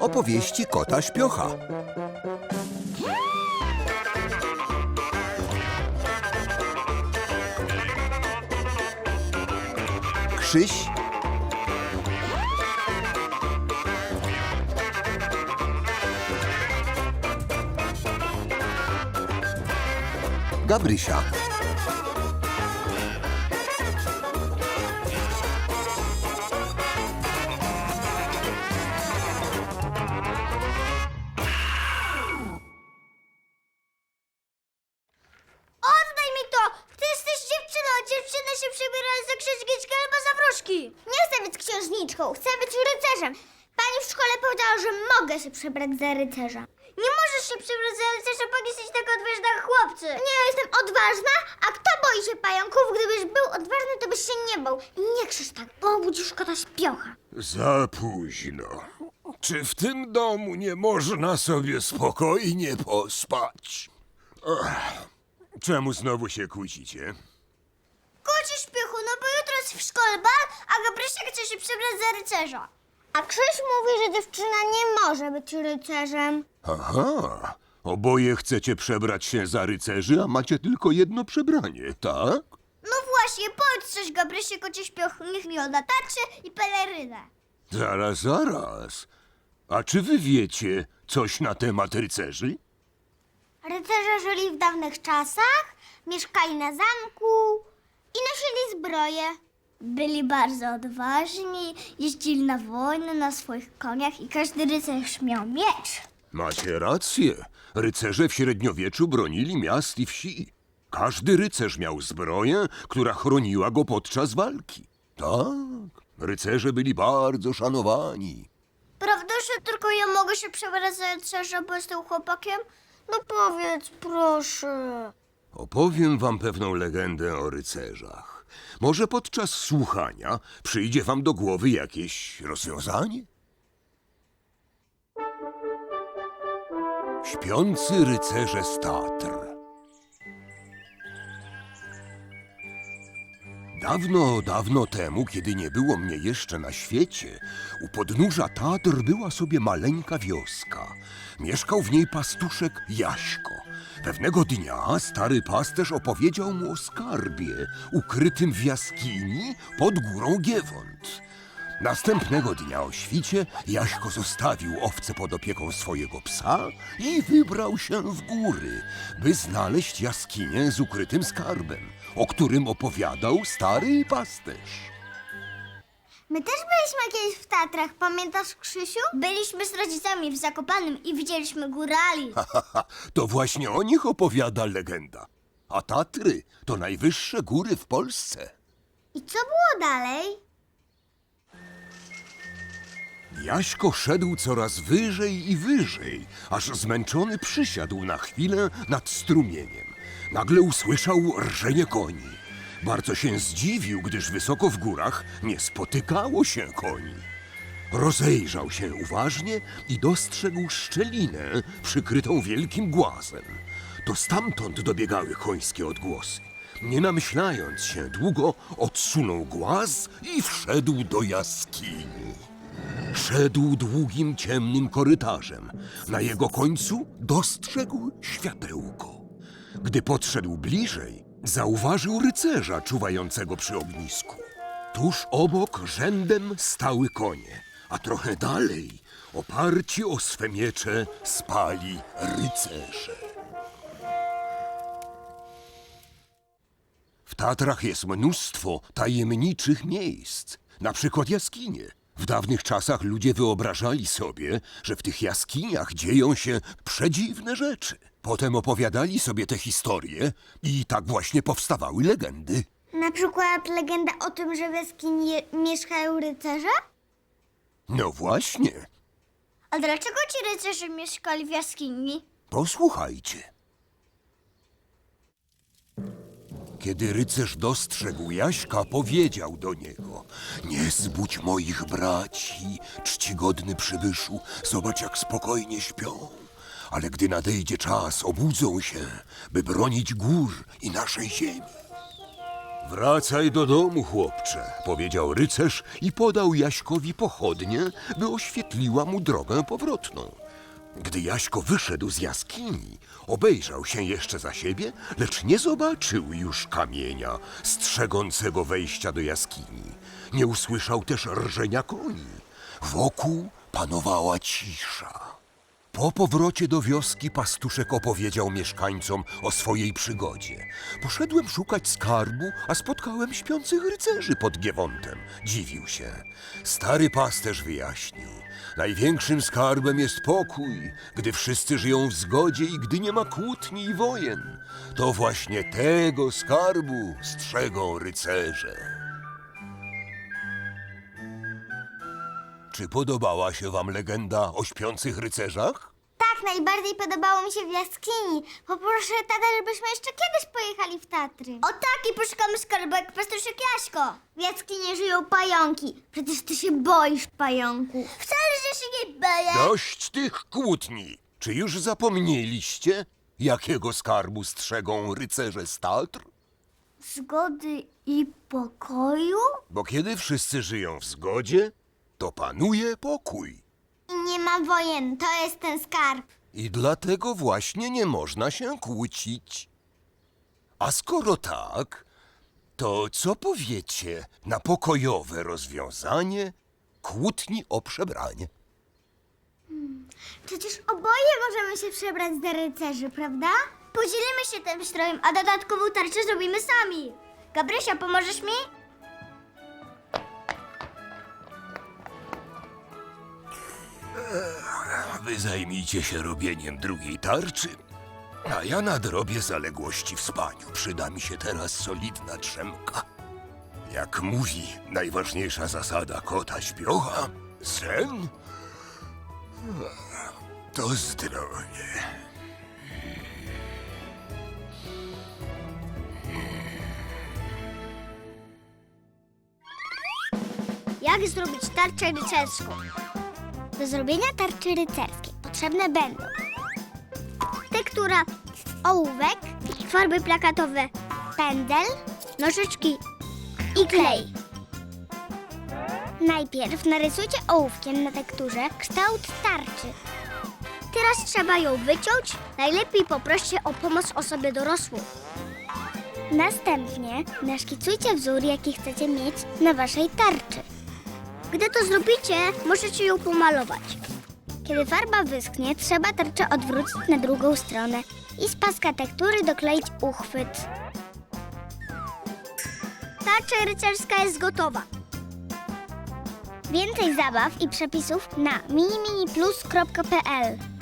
Opowieści kota śpiocha. Krzyś Gabrysia Nie chcę być księżniczką, chcę być rycerzem. Pani w szkole powiedziała, że mogę się przebrać za rycerza. Nie możesz się przebrać za rycerza, bo jesteś tak odważna jak chłopcy. Nie, jestem odważna, a kto boi się pająków? Gdybyś był odważny, to byś się nie bał. I nie krzycz tak, bo obudzisz kota śpiocha. Za późno. Czy w tym domu nie można sobie spokojnie pospać? Ech, czemu znowu się kłócicie? Kocie śpiochu, no bo jutro jest w szkole bal, a Gabrysia chce się przebrać za rycerza. A Krzyś mówi, że dziewczyna nie może być rycerzem. Aha, oboje chcecie przebrać się za rycerzy, a macie tylko jedno przebranie, tak? No właśnie, powiedz coś Gabrysie kocie śpiochu, niech mi odda tarczę i pelerynę. Zaraz, zaraz. A czy wy wiecie coś na temat rycerzy? Rycerze żyli w dawnych czasach, mieszkali na zamku i nosili zbroje. Byli bardzo odważni, jeździli na wojnę na swoich koniach i każdy rycerz miał miecz. Macie rację. Rycerze w średniowieczu bronili miast i wsi. Każdy rycerz miał zbroję, która chroniła go podczas walki. Tak, rycerze byli bardzo szanowani. Prawda, że tylko ja mogę się przebrać za rycerza, bo jestem chłopakiem? No powiedz, proszę. Opowiem wam pewną legendę o rycerzach. Może podczas słuchania przyjdzie wam do głowy jakieś rozwiązanie? Śpiący rycerze z Tatr. Dawno, dawno temu, kiedy nie było mnie jeszcze na świecie, u podnóża Tatr była sobie maleńka wioska. Mieszkał w niej pastuszek Jaśko. Pewnego dnia stary pasterz opowiedział mu o skarbie ukrytym w jaskini pod górą Giewont. Następnego dnia o świcie Jaśko zostawił owce pod opieką swojego psa i wybrał się w góry, by znaleźć jaskinię z ukrytym skarbem, o którym opowiadał stary pasterz. My też byliśmy kiedyś w Tatrach, pamiętasz Krzysiu? Byliśmy z rodzicami w Zakopanym i widzieliśmy górali. Haha, to właśnie o nich opowiada legenda. A Tatry to najwyższe góry w Polsce. I co było dalej? Jaśko szedł coraz wyżej i wyżej, aż zmęczony przysiadł na chwilę nad strumieniem. Nagle usłyszał rżenie koni. Bardzo się zdziwił, gdyż wysoko w górach nie spotykało się koni. Rozejrzał się uważnie i dostrzegł szczelinę przykrytą wielkim głazem. To stamtąd dobiegały końskie odgłosy. Nie namyślając się długo, odsunął głaz i wszedł do jaskini. Szedł długim, ciemnym korytarzem. Na jego końcu dostrzegł światełko. Gdy podszedł bliżej, zauważył rycerza czuwającego przy ognisku. Tuż obok rzędem stały konie, a trochę dalej, oparci o swe miecze, spali rycerze. W Tatrach jest mnóstwo tajemniczych miejsc, na przykład jaskinie. W dawnych czasach ludzie wyobrażali sobie, że w tych jaskiniach dzieją się przedziwne rzeczy. Potem opowiadali sobie te historie i tak właśnie powstawały legendy. Na przykład legenda o tym, że w jaskini je- mieszkają rycerze? No właśnie, A dlaczego ci rycerze mieszkali w jaskini? posłuchajcie. Kiedy rycerz dostrzegł Jaśka, powiedział do niego: Nie zbudź moich braci, czcigodny przybyszu, zobacz jak spokojnie śpią. Ale gdy nadejdzie czas, obudzą się, by bronić gór i naszej ziemi. Wracaj do domu, chłopcze, powiedział rycerz i podał Jaśkowi pochodnię, by oświetliła mu drogę powrotną. Gdy Jaśko wyszedł z jaskini, obejrzał się jeszcze za siebie, lecz nie zobaczył już kamienia strzegącego wejścia do jaskini. Nie usłyszał też rżenia koni. Wokół panowała cisza. Po powrocie do wioski pastuszek opowiedział mieszkańcom o swojej przygodzie. Poszedłem szukać skarbu, a spotkałem śpiących rycerzy pod Giewontem. Dziwił się. Stary pasterz wyjaśnił. Największym skarbem jest pokój, gdy wszyscy żyją w zgodzie i gdy nie ma kłótni i wojen. To właśnie tego skarbu strzegą rycerze. Czy podobała się wam legenda o śpiących rycerzach? Tak, najbardziej podobało mi się w jaskini. Poproszę tatę, żebyśmy jeszcze kiedyś pojechali w Tatry. O tak, i poszukamy skarbek pastuszek Jaśko. W jaskini żyją pająki. Przecież ty się boisz pająków. Wcale, że się nie boję. Dość tych kłótni! Czy już zapomnieliście, jakiego skarbu strzegą rycerze z Tatr? Zgody i pokoju? Bo kiedy wszyscy żyją w zgodzie, to panuje pokój. Nie ma wojen, to jest ten skarb. I dlatego właśnie nie można się kłócić. A skoro tak, to co powiecie na pokojowe rozwiązanie kłótni o przebranie? Przecież oboje możemy się przebrać za rycerzy, prawda? Podzielimy się tym strojem, a dodatkową tarczę zrobimy sami. Gabrysia, pomożesz mi? Wy zajmijcie się robieniem drugiej tarczy, a ja nadrobię zaległości w spaniu. Przyda mi się teraz solidna drzemka. Jak mówi najważniejsza zasada kota śpiocha, sen to zdrowie. Jak zrobić tarczę rycerską? Do zrobienia tarczy rycerskiej potrzebne będą tektura, ołówek, farby plakatowe, pędzel, nożyczki i klej. Najpierw narysujcie ołówkiem na tekturze kształt tarczy. Teraz trzeba ją wyciąć, najlepiej poproście o pomoc osobę dorosłą. Następnie naszkicujcie wzór, jaki chcecie mieć na waszej tarczy. Gdy to zrobicie, możecie ją pomalować. Kiedy farba wyschnie, trzeba tarczę odwrócić na drugą stronę i z paska tektury dokleić uchwyt. Tarcza rycerska jest gotowa. Więcej zabaw i przepisów na miniminiplus.pl